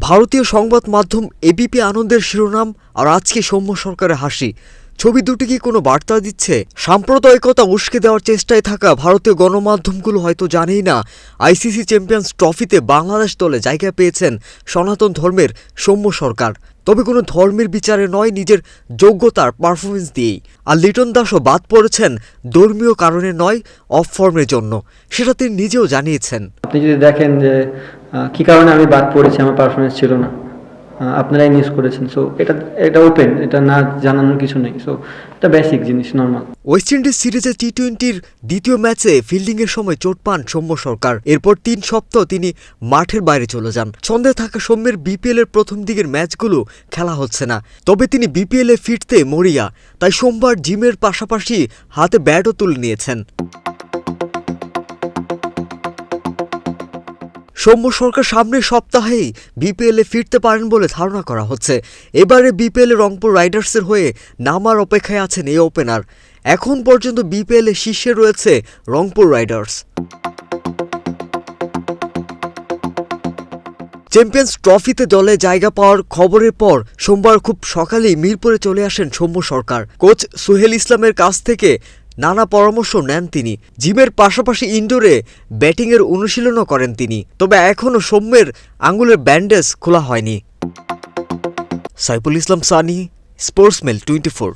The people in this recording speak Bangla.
ভারতীয় সংবাদ মাধ্যম এবিপি আনন্দের শিরোনাম আর আজকে সৌম্য সরকারের হাসি। ছবি দুটি কি কোনো বার্তা দিচ্ছে? সাম্প্রদায়িকতা উস্কে দেওয়ার চেষ্টায় থাকা ভারতীয় গণমাধ্যমগুলো হয়তো জানেই না আইসিসি চ্যাম্পিয়ন্স ট্রফিতে বাংলাদেশ দলে জায়গা পেয়েছেন সনাতন ধর্মের সৌম্য সরকার। তবে কোনো ধর্মের বিচারে নয়, নিজের যোগ্যতার পারফরমেন্স দিয়েই। আর লিটন দাসও বাদ পড়েছেন, ধর্মীয় কারণে নয় অফ ফর্মের জন্য। সেটা তিনি নিজেও জানিয়েছেন। আপনি যদি দেখেন যে কি কারণে আমি বাদ পড়েছি? আমার পারফরমেন্স ছিল না। আপনারাই মিস করেছেন। সো এটা এটা ওপেন এটা না জানানোর কিছু নেই। সো এটা বেসিক জিনিস নর্মাল ওয়েস্ট ইন্ডিজ সিরিজে টি টোয়েন্টির দ্বিতীয় ম্যাচে ফিল্ডিংয়ের সময় চোট পান সৌম্য সরকার। এরপর তিন সপ্তাহ তিনি মাঠের বাইরে চলে যান। ছন্দে থাকা সৌম্যের বিপিএল এর প্রথম দিকের ম্যাচগুলো খেলা হচ্ছে না। তবে তিনি বিপিএল এ ফিরতে মরিয়া। তাই সোমবার জিমের পাশাপাশি হাতে ব্যাটও তুলে নিয়েছেন। সৌম্য সরকার সামনের সপ্তাহেই বিপিএল ফিরতে পারেন বলে ধারণা করা হচ্ছে। এবারে বিপিএল রংপুর রাইডার্সের হয়ে নামার অপেক্ষায় আছেন এই ওপেনার। এখন পর্যন্ত বিপিএল শীর্ষে রয়েছে রংপুর রাইডার্স। চ্যাম্পিয়ন্স ট্রফিতে দলে জায়গা পাওয়ার খবরের পর সোমবার খুব সকালেই মিরপুরে চলে আসেন সৌম্য সরকার। কোচ সুহেল ইসলামের কাছ থেকে নানা পরামর্শ নেন তিনি। জিমের পাশাপাশি ইনডোরে ব্যাটিংয়ের অনুশীলনও করেন তিনি। তবে এখনও সৌম্যের আঙুলের ব্যান্ডেজ খোলা হয়নি। Saiful Islam, Sunny স্পোর্টসমেল twenty four.